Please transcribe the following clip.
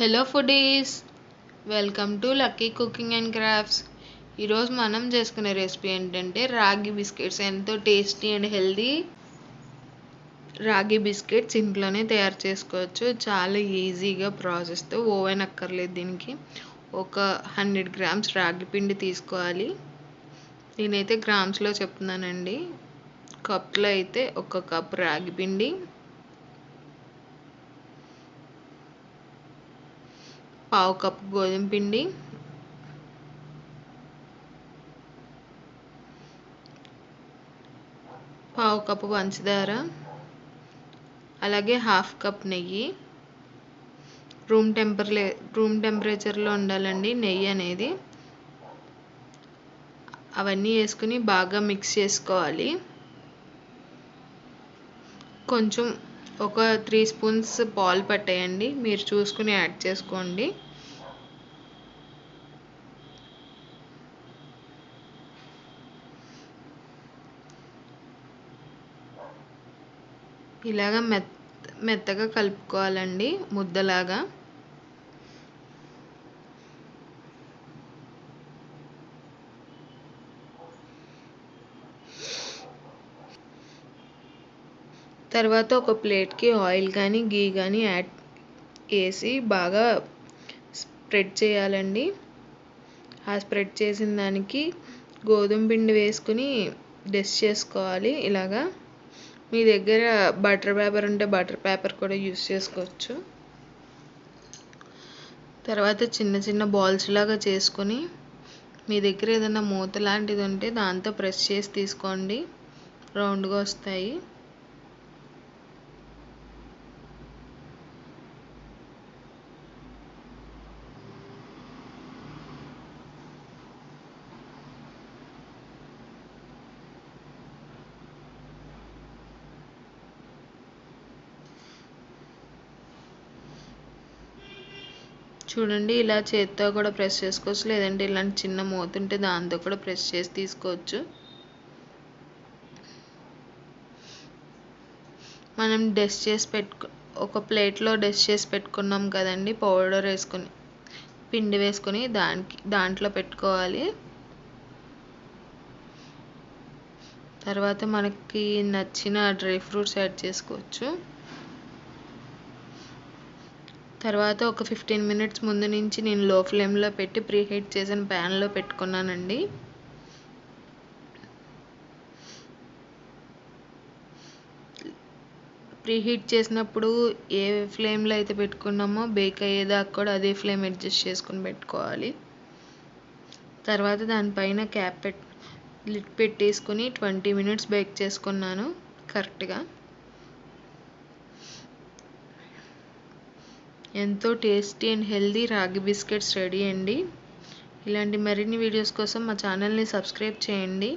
Hello foodies welcome to Lucky Cooking and Crafts ఈరోజు మనం చేసుకునే రెసిపీ ఏంటంటే రాగి బిస్కెట్స్. ఎంతో tasty and healthy ragi biscuits ఇంట్లోనే తయారు చేసుకోవచ్చు. చాలా ఈజీగా ప్రాసెస్తో ఓవెన్ అక్కర్లేదు దీనికి. ఒక హండ్రెడ్ గ్రామ్స్ రాగి పిండి తీసుకోవాలి. నేనైతే గ్రామ్స్లో చెప్తున్నానండి. కప్లో అయితే ఒక కప్ రాగి పిండి. పావు కప్పు గోధుమ పిండి. పావు కప్పు పంచదార. అలాగే హాఫ్ కప్ నెయ్యి. రూమ్ టెంపరే రూమ్ టెంపరేచర్లో ఉండాలండి నెయ్యి అనేది. అవన్నీ వేసుకుని బాగా మిక్స్ చేసుకోవాలి. కొంచెం ఒక త్రీ స్పూన్స్ పాలు పట్టేయండి. మీరు చూసుకుని యాడ్ చేసుకోండి. ఇలాగ మెత్త మెత్తగా కలుపుకోవాలండి. ముద్దలాగా. తర్వాత ఒక ప్లేట్కి ఆయిల్ కానీ గీ కానీ యాడ్ వేసి బాగా స్ప్రెడ్ చేయాలండి. ఆ స్ప్రెడ్ చేసిన దానికి గోధుమ పిండి వేసుకుని డస్ట్ చేసుకోవాలి. ఇలాగా మీ దగ్గర బటర్ పేపర్ ఉంటే బటర్ పేపర్ కూడా యూస్ చేసుకోవచ్చు. తర్వాత చిన్న చిన్న బాల్స్ లాగా చేసుకొని మీ దగ్గర ఏదైనా మూత లాంటిది ఉంటే దాంతో ప్రెస్ చేసి తీసుకోండి. రౌండ్గా వస్తాయి. చూడండి ఇలా చేత్తో కూడా ప్రెస్ చేసుకోవచ్చు. లేదంటే ఇలాంటి చిన్న మూతుంటే దాంతో కూడా ప్రెస్ చేసి తీసుకోవచ్చు. మనం డస్ట్ చేసి పెట్టుకు ఒక ప్లేట్లో డస్ట్ చేసి పెట్టుకున్నాం కదండి పౌడర్ వేసుకొని పిండి వేసుకొని దానికి దాంట్లో పెట్టుకోవాలి. తర్వాత మనకి నచ్చిన డ్రై ఫ్రూట్స్ యాడ్ చేసుకోవచ్చు. తర్వాత ఒక ఫిఫ్టీన్ మినిట్స్ ముందు నుంచి నేను లో ఫ్లేమ్లో పెట్టి ప్రీ హీట్ చేసిన ప్యాన్లో పెట్టుకున్నానండి. ప్రీ హీట్ చేసినప్పుడు ఏ ఫ్లేమ్లో అయితే పెట్టుకున్నామో బేక్ అయ్యేదాకా కూడా అదే ఫ్లేమ్ అడ్జస్ట్ చేసుకుని పెట్టుకోవాలి. తర్వాత దానిపైన క్యాప్ పెట్ లిడ్ పెట్టేసుకుని ట్వంటీ మినిట్స్ బేక్ చేసుకున్నాను కరెక్ట్గా ఎంతో tasty and healthy ragi biscuits ready అండి. ఇలాంటి మరిన్ని వీడియోస్ కోసం మా ఛానల్ని సబ్స్క్రైబ్ చేయండి.